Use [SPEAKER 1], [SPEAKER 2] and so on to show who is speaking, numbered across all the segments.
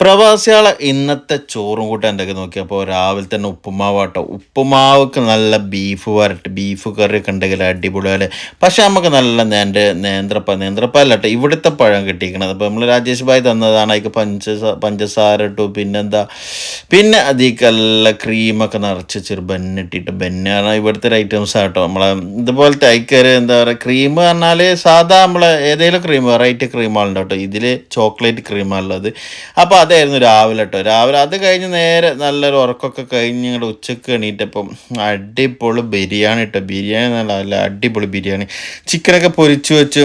[SPEAKER 1] പ്രവാസികളെ ഇന്നത്തെ ചോറും കൂട്ടാൻ എന്തൊക്കെ നോക്കിയപ്പോൾ രാവിലെ തന്നെ ഉപ്പുമാവാട്ടോ. ഉപ്പുമാവൊക്കെ നല്ല ബീഫ് വരട്ട് ബീഫ് കറിയൊക്കെ ഉണ്ടെങ്കിൽ അടിപൊളിയല്ലേ പക്ഷെ നമുക്ക് നല്ല നേന്റെ നേന്ത്രപ്പ നേന്ത്രപ്പ അല്ലട്ടെ ഇവിടുത്തെ പഴം കിട്ടിയിരിക്കണത്. അപ്പോൾ നമ്മൾ രാജേഷ് ഭായ് തന്നതാണ്. അതിക്ക് പഞ്ചസാര പഞ്ചസാര ഇട്ടു. പിന്നെന്താ? പിന്നെ അധികം നല്ല ക്രീമൊക്കെ നിറച്ച് ചെറു ബെന്നിട്ടിട്ട് ബെന്നാണ് ഇവിടുത്തെ ഒരു ഐറ്റംസ് ആട്ടോ. നമ്മളെ ഇതുപോലത്തെ ഐക്കര് എന്താ പറയുക ക്രീം പറഞ്ഞാൽ സാധാ നമ്മളെ ഏതെങ്കിലും ക്രീം വെറൈറ്റി ക്രീമാണല്ലോ കേട്ടോ. ഇതിൽ ചോക്ലേറ്റ് ക്രീമാണുള്ളത് അപ്പോൾ അതായിരുന്നു രാവിലെ കേട്ടോ രാവിലെ അത് കഴിഞ്ഞ് നേരെ നല്ലൊരു ഉറക്കമൊക്കെ കഴിഞ്ഞ് ഇങ്ങോട്ട് ഉച്ചയ്ക്ക് എണീറ്റപ്പം അടിപൊളി ബിരിയാണി കേട്ടോ ബിരിയാണി നല്ല അടിപൊളി ബിരിയാണി. ചിക്കനൊക്കെ പൊരിച്ചു വെച്ച്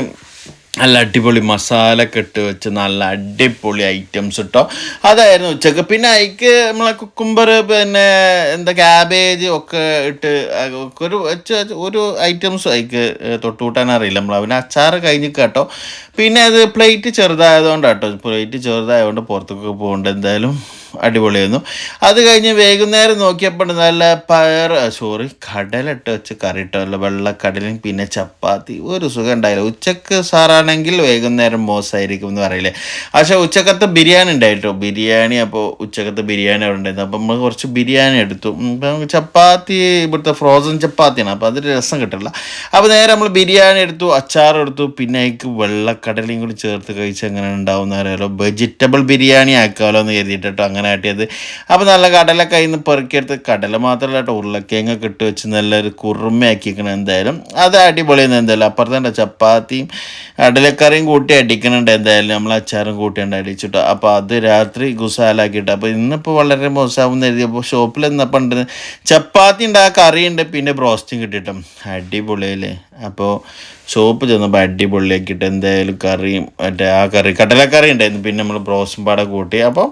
[SPEAKER 1] നല്ല അടിപൊളി മസാല കെട്ട് വെച്ച് നല്ല അടിപൊളി ഐറ്റംസ് ഇട്ടോ. അതായിരുന്നു ഉച്ചയ്ക്ക്. പിന്നെ അതിക്ക് നമ്മളെ കുക്കുംബർ പിന്നെ എന്താ ക്യാബേജ് ഒക്കെ ഇട്ട് ഒരു ഒരു ഐറ്റംസ് അതിക്ക് തൊട്ടുകൂട്ടാൻ അറിയില്ല നമ്മൾ അവന് അച്ചാർ കഴിഞ്ഞ് കേട്ടോ പിന്നെ അത് പ്ലേറ്റ് ചെറുതായതുകൊണ്ടാട്ടോ പ്ലേറ്റ് ചെറുതായതുകൊണ്ട് പുറത്തൊക്കെ പോകേണ്ട എന്തായാലും. അടിപൊളിയായിരുന്നു. അത് കഴിഞ്ഞ് വൈകുന്നേരം നോക്കിയപ്പോൾ നല്ല പയർ സോറി കടലിട്ട് വെച്ച് കറി ഇട്ടോ അല്ല വെള്ളക്കടലും പിന്നെ ചപ്പാത്തി. ഒരു സുഖം ഉണ്ടായില്ല. ഉച്ചയ്ക്ക് സാറാണെങ്കിൽ വൈകുന്നേരം മോശമായിരിക്കും എന്ന് പറയില്ലേ. പക്ഷേ ഉച്ചക്കത്തെ ബിരിയാണി ഉണ്ടായിട്ടോ ബിരിയാണി അപ്പോൾ ഉച്ചക്കത്തെ ബിരിയാണി അവിടെ ഉണ്ടായിരുന്നു. അപ്പോൾ നമ്മൾ കുറച്ച് ബിരിയാണി എടുത്തു. ഇപ്പം ചപ്പാത്തി ഇവിടുത്തെ ഫ്രോസൺ ചപ്പാത്തിയാണ്. അപ്പോൾ അതിന്റെ രസം കിട്ടില്ല അപ്പോൾ നേരെ നമ്മൾ ബിരിയാണി എടുത്തു അച്ചാർ എടുത്തു. പിന്നെ അതിക്ക് വെള്ളക്കടലയും കൂടി ചേർത്ത് കഴിച്ച് എങ്ങനെ ഉണ്ടാവും അറിയാലോ. വെജിറ്റബിൾ ബിരിയാണി ആക്കാമല്ലോ എന്ന് കരുതിയിട്ടോ അങ്ങനെ ആട്ടിയത്. അപ്പോൾ നല്ല കടല അതിൽ നിന്ന് പെറുക്കിയെടുത്ത് കടല മാത്രമല്ല കേട്ടോ ഉരുളക്കിഴങ്ങൊക്കെ ഇട്ട് വെച്ച് നല്ലൊരു കുറുമയാക്കിക്കണം എന്തായാലും. അത് അടിപൊളിയെന്ന് എന്തായാലും. അപ്പുറത്തെ ചപ്പാത്തിയും കടലക്കറിയും കൂട്ടി അടിക്കണുണ്ട് എന്തായാലും. നമ്മൾ അച്ചാറും കൂട്ടിയുണ്ട് അടിച്ചിട്ടോ. അപ്പോൾ അത് രാത്രി ഗുസാലാക്കിയിട്ട്. അപ്പോൾ ഇന്നിപ്പോൾ വളരെ മോശമാവും എഴുതിയപ്പോൾ ഷോപ്പിൽ നിന്നപ്പോൾ ഉണ്ട്. ചപ്പാത്തി ഉണ്ട് ആ കറിയുണ്ട് പിന്നെ ബ്രോസ്റ്റും കിട്ടിയിട്ടും. അടിപൊളിയല്ലേ? അപ്പോൾ ഷോപ്പ് ചെന്നപ്പോൾ അടിപൊളിയാക്കിയിട്ട് എന്തായാലും കറിയും മറ്റേ ആ കറി കടലക്കറി ഉണ്ടായിരുന്നു. പിന്നെ നമ്മൾ ബ്രോസ്റ്റും പാടെ കൂട്ടി. അപ്പോൾ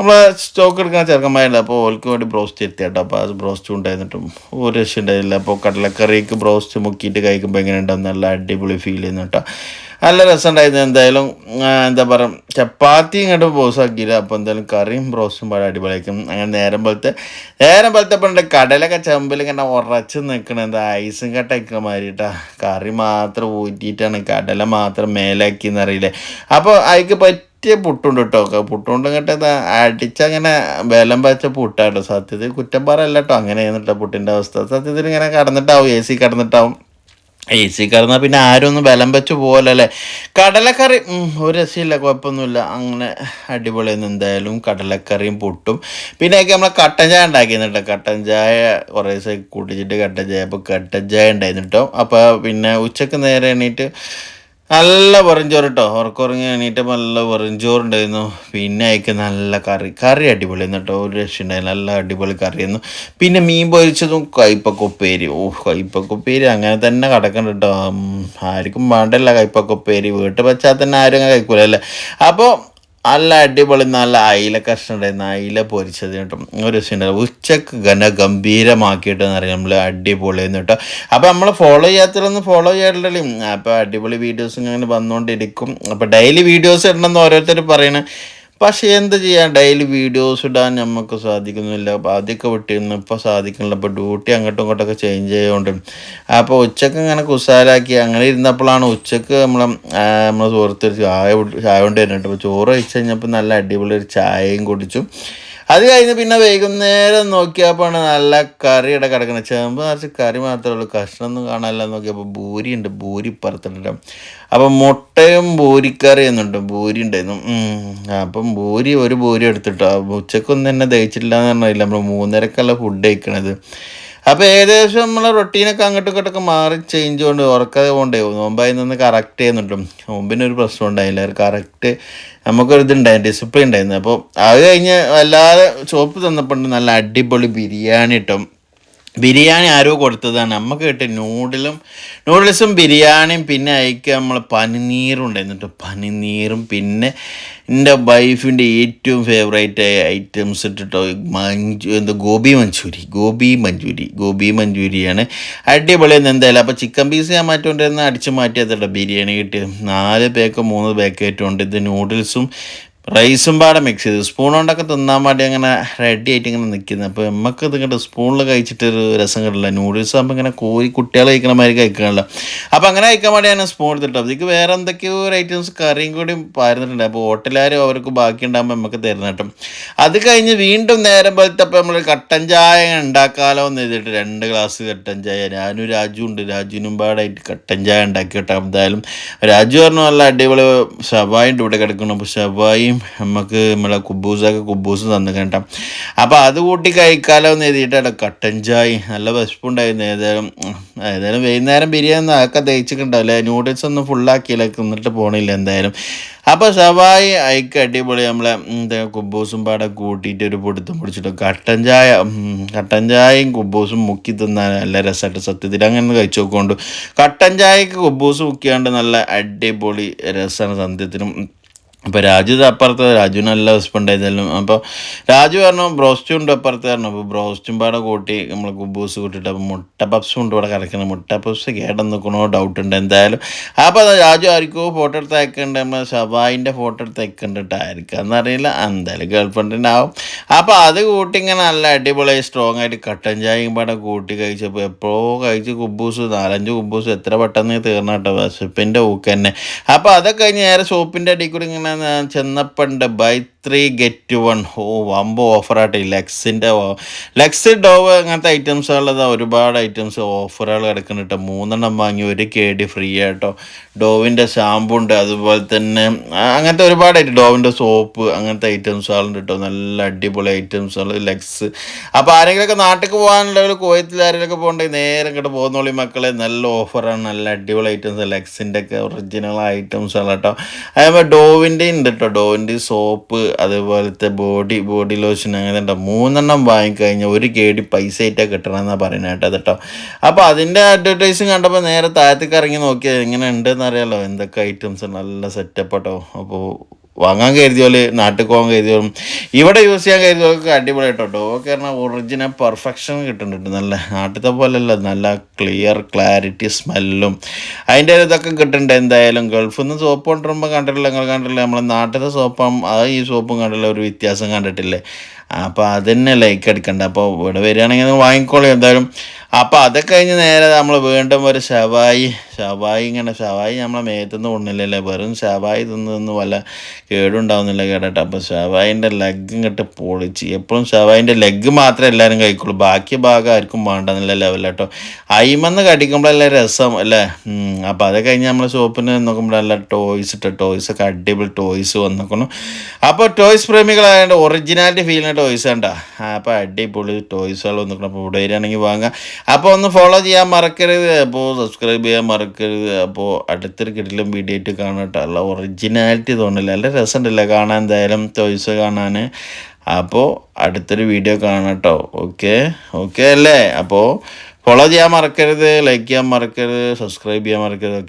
[SPEAKER 1] നമ്മൾ സ്റ്റോക്ക് എടുക്കാൻ ചെറുക്കന്മാരില്ല അപ്പോൾ ഓൾക്ക് വേണ്ടി ബ്രോസ്റ്റ് എത്തി കേട്ടോ അപ്പോൾ അത് ബ്രോസ്റ്റും ഉണ്ടായിരുന്നിട്ടും ഒരു രക്ഷ ഉണ്ടായില്ല അപ്പോൾ കടലക്കറിക്ക് ബ്രോസ്റ്റ് മുക്കിയിട്ട് കഴിക്കുമ്പോൾ എങ്ങനെ ഉണ്ടാവും നല്ല അടിപൊളി ഫീൽ ചെയ്യുന്നു കേട്ടോ. നല്ല രസമുണ്ടായിരുന്നു. എന്തായാലും എന്താ പറയുക ചപ്പാത്തി ഇങ്ങോട്ട് ബോസാക്കിയില്ല അപ്പോൾ എന്തായാലും കറിയും ബ്രോസ്റ്റും പാടെ അടിപൊളിയാക്കും അങ്ങനെ നേരം പോലത്തെ നേരം പോലത്തെ ഇപ്പം ഉണ്ട്. കടലൊക്കെ ചെമ്പിൽ ഇങ്ങനെ ഉറച്ച് നിൽക്കണം എന്താ ഐസും കട്ട മാതിരി മാതിരിട്ടാ കറി മാത്രം ഊറ്റിയിട്ടാണ് കടല മാത്രം മേലാക്കി എന്നറിയില്ലേ അപ്പോൾ അതിക്ക് പറ്റിയ പുട്ടുണ്ട് കേട്ടോ പുട്ടുണ്ട് കേട്ടോ അടിച്ചങ്ങനെ ബലം വെച്ച പുട്ടാട്ടോ സത്യത്തിൽ കുറ്റം പറയല്ല കേട്ടോ അങ്ങനെയാണ് കേട്ടോ പുട്ടിന്റെ അവസ്ഥ. സത്യത്തിൽ ഇങ്ങനെ കടന്നിട്ടാവും എ സി കടന്നിട്ടാവും. എ സി കടന്നാൽ പിന്നെ ആരും ഒന്നും ബലം വെച്ച് പോകലല്ലേ കടലക്കറി ഒരു രസമില്ല കുഴപ്പമൊന്നുമില്ല. അങ്ങനെ അടിപൊളിയൊന്നും എന്തായാലും കടലക്കറിയും പുട്ടും. പിന്നെ നമ്മൾ കട്ടൻ ചായ ഉണ്ടാക്കിയിരുന്നു കട്ടൻ ചായ കുറേ ദിവസം കുടിച്ചിട്ട് കട്ടൻ ചായ. അപ്പോൾ കട്ടൻ ചായ ഉണ്ടായിരുന്നു കേട്ടോ അപ്പോൾ പിന്നെ ഉച്ചയ്ക്ക് നേരെ എണീറ്റ് നല്ല വെറുംചോറ് കേട്ടോ ഉറക്കുറങ്ങി എണീറ്റപ്പോൾ നല്ല വെറുംചോറ് ഉണ്ടായിരുന്നു പിന്നെ അയക്ക് നല്ല കറി. കറി അടിപൊളിയായിരുന്നു കേട്ടോ ഒരു രക്ഷയുണ്ടായിരുന്നു നല്ല അടിപൊളി കറിയായിരുന്നു. പിന്നെ മീൻ പൊരിച്ചതും കയ്പക്കൊപ്പേരി ഓ കയ്പക്കൊപ്പേരി അങ്ങനെ തന്നെ കിടക്കണ്ട കേട്ടോ ആർക്കും വേണ്ടല്ല കയ്പക്കൊപ്പേരി വീട്ടിൽ വെച്ചാൽ തന്നെ ആരും അങ്ങനെ കഴിക്കൂലല്ലേ? അപ്പോൾ നല്ല അടിപൊളി നല്ല അയില കഷ്ണം ഉണ്ടായിരുന്നു അയില പൊരിച്ചത് കേട്ടോ. ഒരു രസമുണ്ടായിരുന്നു ഉച്ചയ്ക്ക് ഘന ഗംഭീരമാക്കിയിട്ട് അറിയാം നമ്മൾ അടിപൊളി എന്ന് കേട്ടോ. അപ്പോൾ നമ്മൾ ഫോളോ ചെയ്യാത്തതൊന്നും ഫോളോ ചെയ്യാറില്ലല്ലേ അപ്പോൾ അടിപൊളി വീഡിയോസ് ഇങ്ങനെ വന്നുകൊണ്ടിരിക്കും അപ്പോൾ ഡെയിലി വീഡിയോസ് ഇടണമെന്ന് ഓരോരുത്തർ പറയണേ. പക്ഷേ എന്ത് ചെയ്യാൻ? ഡെയിലി വീഡിയോസ് ഇടാൻ നമുക്ക് സാധിക്കുന്നില്ല. ആദ്യമൊക്കെ വിട്ടിരുന്നു. ഇപ്പോൾ സാധിക്കുന്നില്ല. അപ്പോൾ ഡ്യൂട്ടി അങ്ങോട്ടും ഇങ്ങോട്ടൊക്കെ ചേഞ്ച് ചെയ്തുകൊണ്ട് അപ്പോൾ ഉച്ചയ്ക്ക് ഇങ്ങനെ കുസാലാക്കി. അങ്ങനെ ഇരുന്നപ്പോഴാണ് ഉച്ചയ്ക്ക് നമ്മൾ നമ്മൾ സുഹൃത്ത് ചായ ചായ കൊണ്ട് അപ്പോൾ ചോറ് കഴിച്ച് കഴിഞ്ഞപ്പോൾ നല്ല അടിപൊളി ഒരു ചായയും കുടിച്ചു. അത് കഴിഞ്ഞ് പിന്നെ വൈകുന്നേരം നോക്കിയപ്പോൾ നല്ല കറിയുടെ കിടക്കണം ചേമ്പ് നിറച്ച് കറി മാത്രമേ ഉള്ളൂ. കഷ്ണമൊന്നും കാണാനില്ല നോക്കിയപ്പോൾ ഭൂരി ഉണ്ട് ഭൂരി പറത്തിട്ടുണ്ട് അപ്പം മുട്ടയും ഭൂരിക്കറി എന്നുണ്ട് ഭൂരി ഉണ്ടായിരുന്നു. അപ്പം ഭൂരി ഒരു ഭൂരി എടുത്തിട്ടോ. ഉച്ചക്കൊന്നും തന്നെ ദഹിച്ചിട്ടില്ല എന്ന് പറഞ്ഞില്ല. നമ്മൾ മൂന്നരക്കല്ല ഫുഡ് കഴിക്കണത്. അപ്പോൾ ഏകദേശം നമ്മളെ റൊട്ടീനൊക്കെ അങ്ങോട്ടും ഇങ്ങോട്ടൊക്കെ മാറി ചേഞ്ച് കൊണ്ട് ഉറക്കാതെ കൊണ്ടേ നോമ്പായി നിന്ന് കറക്റ്റ് ചെയ്യുന്നുണ്ട്. നോമ്പിനൊരു പ്രശ്നം ഉണ്ടായില്ല. കറക്റ്റ് നമുക്കൊരു ഇതുണ്ടായിരുന്നു ഡിസിപ്ലിൻ ഉണ്ടായിരുന്നു. അപ്പോൾ അത് കഴിഞ്ഞ് വല്ലാതെ ചോപ്പ് തന്നപ്പോൾ നല്ല അടിപൊളി ബിരിയാണി ഇട്ടും ബിരിയാണി ആരോ കൊടുത്തതാണ്. നമുക്ക് കിട്ടിയ നൂഡിലും നൂഡിൽസും ബിരിയാണിയും പിന്നെ അയക്കുക നമ്മൾ പനിനീറും ഉണ്ടായിരുന്നു പനിനീറും പിന്നെ എന്റെ വൈഫിന്റെ ഏറ്റവും ഫേവറേറ്റ് ആയ ഐറ്റംസ് ഇട്ടിട്ടോ മഞ്ചു എന്താ ഗോബി മഞ്ചൂരി ഗോബി മഞ്ചൂരി ഗോബി മഞ്ചൂരിയാണ്. അടിപൊളിയെന്ന് എന്തായാലും. അപ്പോൾ ചിക്കൻ പീസ് ഞാൻ മാറ്റിക്കൊണ്ടിരുന്ന അടിച്ച് മാറ്റിയതട്ടോ ബിരിയാണി കിട്ടിയത്. നാല് പേക്കോ മൂന്ന് പേക്കോ ആയിട്ടുണ്ട്. ഇത് നൂഡിൽസും റൈസും പാടെ മിക്സ് ചെയ്ത്. സ്പൂൺ കൊണ്ടൊക്കെ തിന്നാൻ വേണ്ടി അങ്ങനെ റെഡി ആയിട്ട് ഇങ്ങനെ നിൽക്കുന്നത് അപ്പോൾ നമുക്ക് ഇത് ഇങ്ങോട്ട് സ്പൂണിൽ കഴിച്ചിട്ടൊരു രസം കിട്ടില്ല. നൂഡിൽസ് ആകുമ്പോൾ ഇങ്ങനെ കോരി കുട്ടികൾ കഴിക്കണ മാതിരി കഴിക്കണമല്ലോ അപ്പോൾ അങ്ങനെ കഴിക്കാൻ വേണ്ടി ഞാൻ സ്പൂൺ എടുത്തിട്ട്. അതിലേക്ക് വേറെ എന്തൊക്കെയോ ഒരു ഐറ്റംസ് കറിയും കൂടി പാരുന്നിട്ടുണ്ട് അപ്പോൾ ഹോട്ടലുകാരും അവർക്ക് ബാക്കി ഉണ്ടാകുമ്പോൾ നമുക്ക് തരുന്ന കിട്ടും. അത് കഴിഞ്ഞ് വീണ്ടും നേരം പോലത്തപ്പോൾ നമ്മൾ കട്ടൻ ചായ ഉണ്ടാക്കാലോ എന്ന് എഴുതിയിട്ട് രണ്ട് ഗ്ലാസ് കട്ടൻ ചായ. ഞാനും രാജു ഉണ്ട്. രാജുവിനും പാടായിട്ട് കട്ടൻ ചായ ഉണ്ടാക്കി കേട്ടോ. എന്തായാലും രാജു പറഞ്ഞു നല്ല അടിപൊളി ഷവായി ഇവിടെ കിടക്കണം അപ്പോൾ ഷവായും നമുക്ക് നമ്മളെ കുബൂസൊക്കെ കുബൂസ് തന്നു കേട്ടോ. അപ്പോൾ അത് കൂട്ടി കഴിക്കാലോ എന്ന് എഴുതിയിട്ടാണ് കട്ടൻ ചായ നല്ല വിശപ്പുണ്ടായിരുന്നു. ഏതായാലും ഏതായാലും വൈകുന്നേരം ബിരിയാണി ഒക്കെ തേച്ചിട്ടുണ്ടാവില്ലേ നൂഡിൽസ് ഒന്നും ഫുള്ളാക്കിയില്ല തിന്നിട്ട് പോണില്ല എന്തായാലും. അപ്പോൾ ഷവായി അയക്ക് അടിപൊളി നമ്മളെ എന്താ കുബൂസും പാടെ കൂട്ടിയിട്ട് ഒരു പൊടുത്തും പിടിച്ചിട്ട്. കട്ടൻ ചായ കട്ടൻ ചായയും കുബൂസും മുക്കി തിന്നാൻ നല്ല രസമായിട്ട് സത്യത്തിൽ അങ്ങനെ കഴിച്ചു നോക്കൊണ്ട് കട്ടൻ ചായക്ക് കുബൂസ് മുക്കിയാണ്ട് നല്ല അടിപൊളി രസമാണ് സത്യത്തിനും. അപ്പോൾ രാജു അപ്പുറത്ത് രാജു നല്ല വിശപ്പുണ്ടായതെല്ലാം അപ്പോൾ രാജു പറഞ്ഞു ബ്രോസ്റ്റുണ്ട് അപ്പുറത്ത് പറഞ്ഞു. അപ്പോൾ ബ്രോസ്റ്റും പാടെ കൂട്ടി നമ്മൾ കുബൂസ് കൂട്ടിയിട്ട് അപ്പോൾ മുട്ട പപ്സും ഉണ്ട് ഇവിടെ കിടക്കുന്നത് മുട്ട പപ്സ് കേടം നിൽക്കണോ ഡൗട്ട് ഉണ്ട് എന്തായാലും. അപ്പോൾ അത് രാജു ആർക്കോ ഫോട്ടോ എടുത്ത് അയക്കുന്നുണ്ട് നമ്മൾ ഷവായിന്റെ ഫോട്ടോ എടുത്ത് അയക്കുന്നുണ്ടായിരിക്കും എന്നറിയില്ല എന്തായാലും ഗേൾ ഫ്രണ്ടിന്റെ ആവും അപ്പോൾ അത് കൂട്ടി ഇങ്ങനെ നല്ല അടിപൊളിയായി സ്ട്രോങ് ആയിട്ട് കട്ടൻ ചായയും പാടെ കൂട്ടി കഴിച്ചപ്പോൾ എപ്പോഴോ കഴിച്ച് കുബൂസ് നാലഞ്ച് കുബൂസ് എത്ര പെട്ടെന്ന് തീർന്നു കേട്ടോ വിശപ്പിന്റെ ഊക്ക് തന്നെ അപ്പോൾ അതൊക്കെ കഴിഞ്ഞ് നേരെ സോപ്പിന്റെ അടിയിൽ കൂടി ഇങ്ങനെ ഞാൻ ചെന്നപ്പണ്ട് ബൈ ത്രീ ഗെറ്റ് വൺ ഓ വമ്പോ ഓഫറായിട്ട് ലെക്സിന്റെ ലെക്സ് ഡോവ് അങ്ങനത്തെ ഐറ്റംസുകളത് ഒരുപാട് ഐറ്റംസ് ഓഫറുകൾ കിടക്കുന്നുണ്ട് മൂന്നെണ്ണം വാങ്ങി ഒരു കെ ഡി ഫ്രീ ആയിട്ടോ ഡോവിന്റെ ഷാമ്പു ഉണ്ട്. അതുപോലെ തന്നെ അങ്ങനത്തെ ഒരുപാട് ഐറ്റം ഡോവിന്റെ സോപ്പ് അങ്ങനത്തെ ഐറ്റംസുകളുണ്ട് കേട്ടോ നല്ല അടിപൊളി ഐറ്റംസുകൾ ലെക്സ്. അപ്പോൾ ആരെങ്കിലുമൊക്കെ നാട്ടിൽ പോകാനുള്ളവർ കോയത്തിൽ ആരെങ്കിലുമൊക്കെ പോകണ്ടെങ്കിൽ നേരെ ഇങ്ങോട്ട് പോകുന്നോളി മക്കളെ. നല്ല ഓഫറാണ് നല്ല അടിപൊളി ഐറ്റംസ് ലെക്സിന്റെ ഒക്കെ ഒറിജിനൽ ഐറ്റംസുകൾ കേട്ടോ അതേപോലെ ഡോവിന്റെ ഉണ്ട് കേട്ടോ ഡോവിന്റെ സോപ്പ് അതേപോലത്തെ ബോഡി ബോഡി ലോഷൻ അങ്ങനെ ഉണ്ടോ മൂന്നെണ്ണം വാങ്ങിക്കഴിഞ്ഞാൽ ഒരു കേടി പൈസ ആയിട്ടാണ് കിട്ടണമെന്നാണ് പറയുന്നത് കേട്ടോ കേട്ടോ അപ്പോൾ അതിന്റെ അഡ്വർടൈസിങ് കണ്ടപ്പോൾ നേരെ താഴത്തേക്ക് ഇറങ്ങി നോക്കിയാൽ എങ്ങനെ ഉണ്ടെന്ന് അറിയാലോ എന്തൊക്കെ ഐറ്റംസ് നല്ല സെറ്റപ്പ് കേട്ടോ അപ്പോൾ വാങ്ങാൻ കരുതിയോൽ നാട്ടിൽ പോകാൻ കരുതിയോളും ഇവിടെ യൂസ് ചെയ്യാൻ കരുതിയോൾക്ക് അടിപൊളി കേട്ടോ കാരണം ഒറിജിനൽ പെർഫെക്ഷൻ കിട്ടുന്നുണ്ട്. നല്ല നാട്ടിലത്തെ പോലെയല്ല നല്ല ക്ലിയർ ക്ലാരിറ്റി സ്മെല്ലും അതിന്റെ ഇതൊക്കെ കിട്ടുന്നുണ്ട് എന്തായാലും. ഗൾഫിൽ നിന്ന് സോപ്പ് കൊണ്ടുവരുമ്പോൾ കണ്ടിട്ടില്ല നിങ്ങൾ കണ്ടിട്ടില്ല. നമ്മളെ നാട്ടിലത്തെ സോപ്പും അത് ഈ സോപ്പും കണ്ടില്ല ഒരു വ്യത്യാസം കണ്ടിട്ടില്ലേ. അപ്പോൾ അതന്നെ ലൈക്ക് അടിക്കണ്ട അപ്പോൾ ഇവിടെ വരികയാണെങ്കിൽ വാങ്ങിക്കോളൂ. എന്തായാലും അപ്പോൾ അതൊക്കെ കഴിഞ്ഞ് നേരെ നമ്മൾ വീണ്ടും ഒരു ഷവായി ഷവായി ഇങ്ങനെ ഷവായി നമ്മളെ മേത്തുനിന്ന് കൊണ്ടില്ലല്ലേ വെറും ഷവായി തിന്ന് തിന്ന് വല്ല കേടുണ്ടാവുന്നില്ല കേട്ടോ. അപ്പോൾ ഷവായിന്റെ ലെഗ് ഇങ്ങോട്ട് പൊളിച്ച്. എപ്പോഴും ഷവായിന്റെ ലെഗ് മാത്രമേ എല്ലാവരും കഴിക്കുള്ളൂ. ബാക്കി ഭാഗം ആർക്കും വേണ്ടെന്നില്ല ലെവൽ കേട്ടോ അയിമെന്ന് കടിക്കുമ്പോഴല്ലേ രസം അല്ലേ? അപ്പോൾ അത് കഴിഞ്ഞ് നമ്മൾ ഷോപ്പിന് നോക്കുമ്പോഴല്ല ടോയ്സ് ഇട്ട ടോയ്സ് ഒക്കെ അടിപൊളി ടോയ്സ് വന്നിരിക്കുന്നു അപ്പോൾ ടോയ്സ് പ്രേമികളായതുകൊണ്ട് ഒറിജിനാലിറ്റി ഫീലിന് ടോയ്സ് കണ്ട. അപ്പോൾ അടിപൊളി ടോയ്സുകൾ വന്നിക്കണം. അപ്പോൾ ഇവിടെ വരികയാണെങ്കിൽ വാങ്ങാം. അപ്പോൾ ഒന്ന് ഫോളോ ചെയ്യാൻ മറക്കരുത്. അപ്പോൾ സബ്സ്ക്രൈബ് ചെയ്യാൻ മറക്കരുത്. അപ്പോൾ അടുത്തൊരു കിട്ടിലും വീഡിയോ ആയിട്ട് കാണട്ടെ അല്ല ഒറിജിനാലിറ്റി തോന്നില്ല നല്ല രസമുണ്ടല്ലേ കാണാൻ എന്തായാലും ചോയ്സ് കാണാൻ. അപ്പോൾ അടുത്തൊരു വീഡിയോ കാണട്ടോ ഓക്കെ ഓക്കെ അല്ലേ? അപ്പോൾ ഫോളോ ചെയ്യാൻ മറക്കരുത്. ലൈക്ക് ചെയ്യാൻ മറക്കരുത്. സബ്സ്ക്രൈബ് ചെയ്യാൻ മറക്കരുത്.